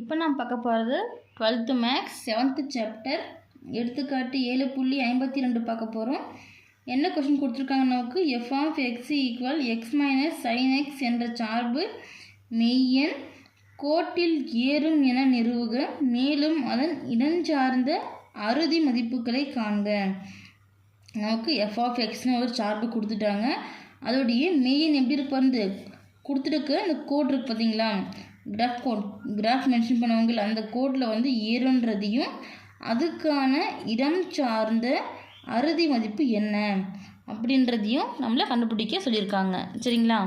இப்போ நான் பார்க்க போகிறது டுவெல்த்து மேக்ஸ் செவன்த்து சாப்டர் எடுத்துக்காட்டு ஏழு புள்ளி ஐம்பத்தி ரெண்டு பார்க்க போகிறோம். என்ன கொஷின் கொடுத்துருக்காங்க நமக்கு? F of X equal X minus sine X என்ற சார்பு மெய்யன் கோட்டில் ஏறும் என நிறுவுக. மேலும் அதன் இடஞ்சார்ந்த அறுதி மதிப்புகளை காண்க. நமக்கு எஃப் ஆஃப் எக்ஸ்னு ஒரு சார்பு கொடுத்துட்டாங்க. அதோடைய மெய்யன் எப்படி இருப்பது கொடுத்துருக்கு கொடுத்துருக்க அந்த கோட் இருக்கு பார்த்தீங்களா கிராஃப் கோட் கிராஃப் மென்ஷன் பண்ணுவாங்கல்ல அந்த கோட்டில் வந்து ஏறுன்றதையும் அதுக்கான இடம் சார்ந்த அறுதி மதிப்பு என்ன அப்படின்றதையும் நம்மளை கண்டுபிடிக்க சொல்லியிருக்காங்க. சரிங்களா?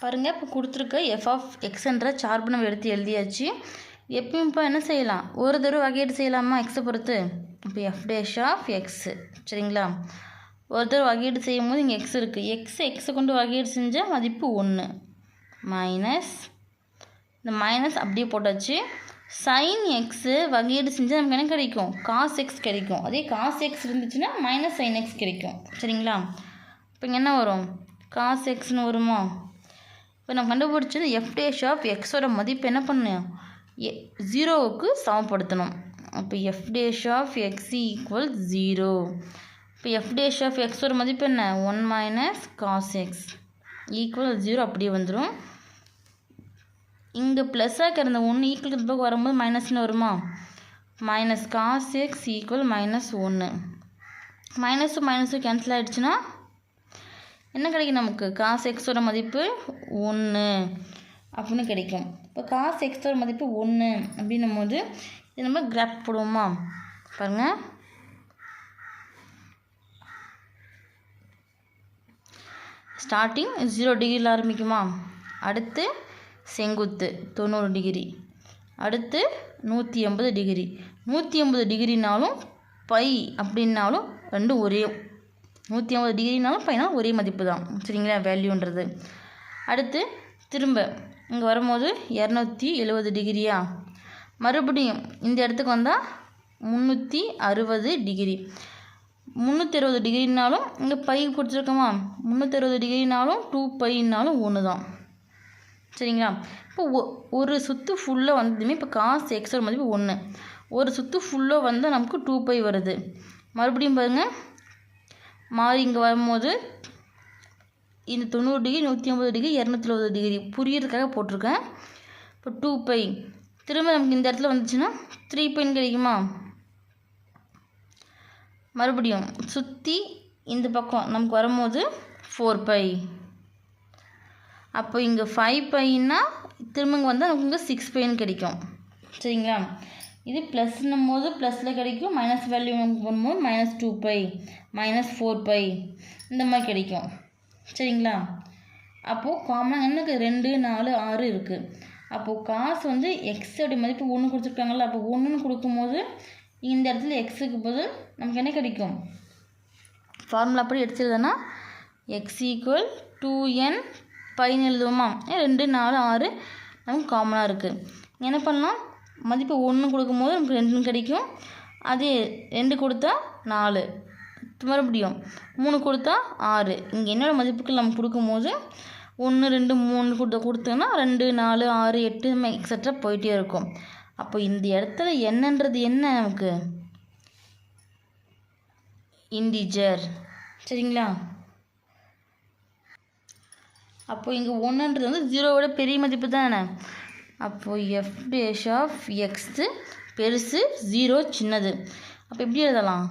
பாருங்கள் இப்போ கொடுத்துருக்க எஃப் ஆஃப் எக்ஸ்ன்ற சார்பு நம்ம எடுத்து எழுதியாச்சு. எப்பயும் இப்போ என்ன செய்யலாம்? ஒரு தடவை வகையீடு செய்யலாமா எக்ஸை பொறுத்து? இப்போ எஃப் டேஷ் ஆஃப் எக்ஸு சரிங்களா? ஒரு தடவை வகையீடு செய்யும் போது இங்கே எக்ஸ் இருக்குது எக்ஸ் எக்ஸை கொண்டு வகையீடு செஞ்சால் மதிப்பு ஒன்று மைனஸ் இந்த மைனஸ் அப்படியே போட்டாச்சு. சைன் எக்ஸு வகையீடு செஞ்சால் நமக்கு என்ன கிடைக்கும்? காஸ் எக்ஸ் கிடைக்கும். அதே காஸ் எக்ஸ் இருந்துச்சுன்னா மைனஸ் சைன் எக்ஸ் கிடைக்கும். சரிங்களா? இப்போ இங்கே என்ன வரும்? காஸ் எக்ஸ்னு வருமா? இப்போ நம்ம கண்டுபிடிச்சது எஃப் டேஷ் ஆஃப் எக்ஸோட மதிப்பு என்ன பண்ணணும் எ ஜீரோவுக்கு சமப்படுத்தணும். அப்போ F dash of X equal zero இப்போ எஃப் டேஷ் ஆஃப் எக்ஸோட மதிப்பு என்ன? One minus cos X equal zero அப்படியே வந்துடும் இங்கே ப்ளஸ்ஸாக இருந்த ஒன்று ஈக்குவல் பக்கம் வரும்போது மைனஸ்னு வருமா? Minus cos X equal minus ஒன்று மைனஸும் மைனஸும் கேன்சல் ஆகிடுச்சுன்னா என்ன கிடைக்கும் நமக்கு? காசு எக்ஸோட மதிப்பு ஒன்று அப்படின்னு கிடைக்கும். இப்போ காசு எக்ஸோட மதிப்பு ஒன்று அப்படின்னும் போது இது நம்ம கிராப் போடுவோமா? பாருங்கள் ஸ்டார்டிங் ஜீரோ டிகிரியில் ஆரம்பிக்குமா? அடுத்து செங்குத்து தொண்ணூறு டிகிரி. அடுத்து நூற்றி எண்பது டிகிரி. நூற்றி எண்பது டிகிரினாலும் பை அப்படின்னாலும் ரெண்டும் ஒரே நூற்றி ஐம்பது டிகிரினாலும் பையனாலும் ஒரே மதிப்பு தான் சரிங்களா? வேல்யூன்றது. அடுத்து திரும்ப இங்கே வரும்போது இரநூத்தி எழுபது டிகிரியா? மறுபடியும் இந்த இடத்துக்கு வந்தால் முந்நூற்றி அறுபது டிகிரி. முந்நூற்றி அறுபது டிகிரினாலும் இங்கே பை கொடுத்துருக்கோமா? முந்நூற்றி அறுபது டிகிரினாலும் டூ பைனாலும் ஒன்று தான் சரிங்களா? இப்போ ஒரு சுற்று ஃபுல்லாக வந்ததுமே இப்போ காசு எக்ஸோட மதிப்பு ஒன்று ஒரு சுற்று ஃபுல்லாக வந்தால் நமக்கு டூ பை வருது. மறுபடியும் பாருங்கள் மாறி இங்கே வரும்போது இந்த தொண்ணூறு டிகிரி நூற்றி ஐம்பது டிகிரி இரநூத்தி இருபது டிகிரி புரியறதுக்காக போட்டிருக்கேன். இப்போ டூ பை திரும்ப நமக்கு இந்த இடத்துல வந்துச்சுன்னா த்ரீ பைன்னு கிடைக்குமா? மறுபடியும் சுற்றி இந்த பக்கம் நமக்கு வரும்போது ஃபோர் பை அப்போ இங்கே ஃபைவ் பைன்னா திரும்ப இங்கே வந்தால் நமக்கு இங்கே சிக்ஸ் பைன்னு கிடைக்கும். சரிங்களா? இது ப்ளஸ்னும் போது ப்ளஸில் கிடைக்கும் மைனஸ் வேல்யூ பண்ணும்போது minus two pi minus four pi இந்த மாதிரி கிடைக்கும். சரிங்களா? அப்போது காமனாக எனக்கு ரெண்டு நாலு ஆறு இருக்குது அப்போது காசு வந்து எக்ஸோட மதிப்பு ஒன்று கொடுத்துருக்காங்கல்ல அப்போ ஒன்றுன்னு கொடுக்கும்போது இந்த இடத்துல எக்ஸுக்கு போது நமக்கு என்ன கிடைக்கும்? ஃபார்முலா அப்படி எடுத்துருதுன்னா எக்ஸ் ஈக்குவல் டூ என் பைன்னு எழுதுவோமா? ரெண்டு நாலு ஆறு. நமக்கு காமனாக இருக்குது என்ன பண்ணலாம்? மதிப்பு ஒன்று கொடுக்கும்போது நமக்கு ரெண்டுன்னு கிடைக்கும். அதே ரெண்டு கொடுத்தா நாலு. மறுபடியும் மூணு கொடுத்தா ஆறு. இங்கே என்னோட மதிப்புகள் நம்ம கொடுக்கும்போது ஒன்று ரெண்டு மூணு கொடுத்த கொடுத்தோன்னா ரெண்டு நாலு ஆறு எட்டு எக்ஸட்ரா போயிட்டே இருக்கும். அப்போ இந்த இடத்துல என்னன்றது என்ன நமக்கு? இண்டிஜர் சரிங்களா? அப்போ இங்கே ஒன்றுன்றது வந்து ஜீரோவோட பெரிய மதிப்பு தானே? அப்போது எஃப் டேஷ் ஆஃப் எக்ஸு பெருசு ஜீரோ சின்னது. அப்போ எப்படி எழுதலாம்?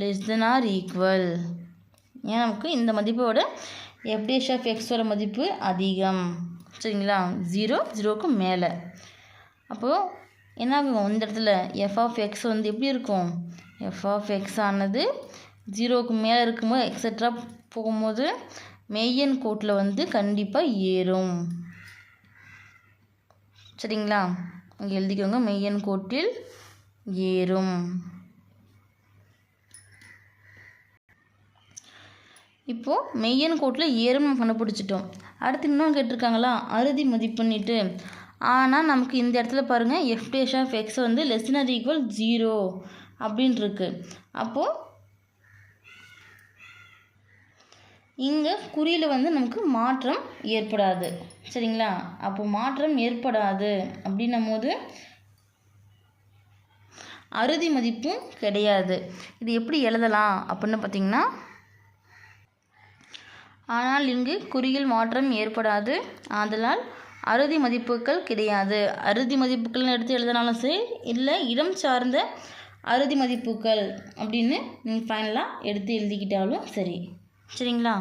லெஸ் தென் ஆர் ஈக்குவல் ஏன் நமக்கு இந்த மதிப்போட எஃப் டேஷ் ஆஃப் எக்ஸோட மதிப்பு அதிகம். சரிங்களா? ஜீரோ ஜீரோவுக்கு மேலே. அப்போது என்ன ஆகும் இந்த இடத்துல எஃப் ஆஃப் எக்ஸ் வந்து எப்படி இருக்கும்? எஃப் ஆஃப் எக்ஸ் ஆனது ஜீரோவுக்கு மேலே இருக்கும்போது எக்ஸட்ரா போகும்போது மெய்யன் கோட்டில் வந்து கண்டிப்பாக ஏறும். சரிங்களா? இங்கே எழுதிக்கோங்க. மெய்யன் கோட்டில் ஏறும். இப்போது மெய்யன் கோட்டில் ஏறும் நம்ம கண்டுபிடிச்சிட்டோம் அடுத்து இன்னும் கேட்டிருக்காங்களா? அறுதி மதிப்புன்னிட்டு ஆனால் நமக்கு இந்த இடத்துல பாருங்கள் எஃப் டேஷ் ஆஃப் எக்ஸ் வந்து லெஸ் ஆர் ஈக்குவல் ஜீரோ அப்படின்னு இருக்கு அப்போது இங்கே குறியில் வந்து நமக்கு மாற்றம் ஏற்படாது. சரிங்களா? அப்போ மாற்றம் ஏற்படாது அப்படின்னும் போது அறுதி மதிப்பும் கிடையாது. இது எப்படி எழுதலாம் அப்படின்னு பார்த்தீங்கன்னா ஆனால் இங்கு குறியில் மாற்றம் ஏற்படாது. ஆதலால் அறுதி மதிப்புகள் கிடையாது. அறுதி மதிப்புகள்னு எடுத்து எழுதினாலும் சரி இல்லை இடம் சார்ந்த அறுதி மதிப்புகள் அப்படின்னு நீங்கள் ஃபைனலாக எடுத்து எழுதிக்கிட்டாலும் சரி. சரிங்களா?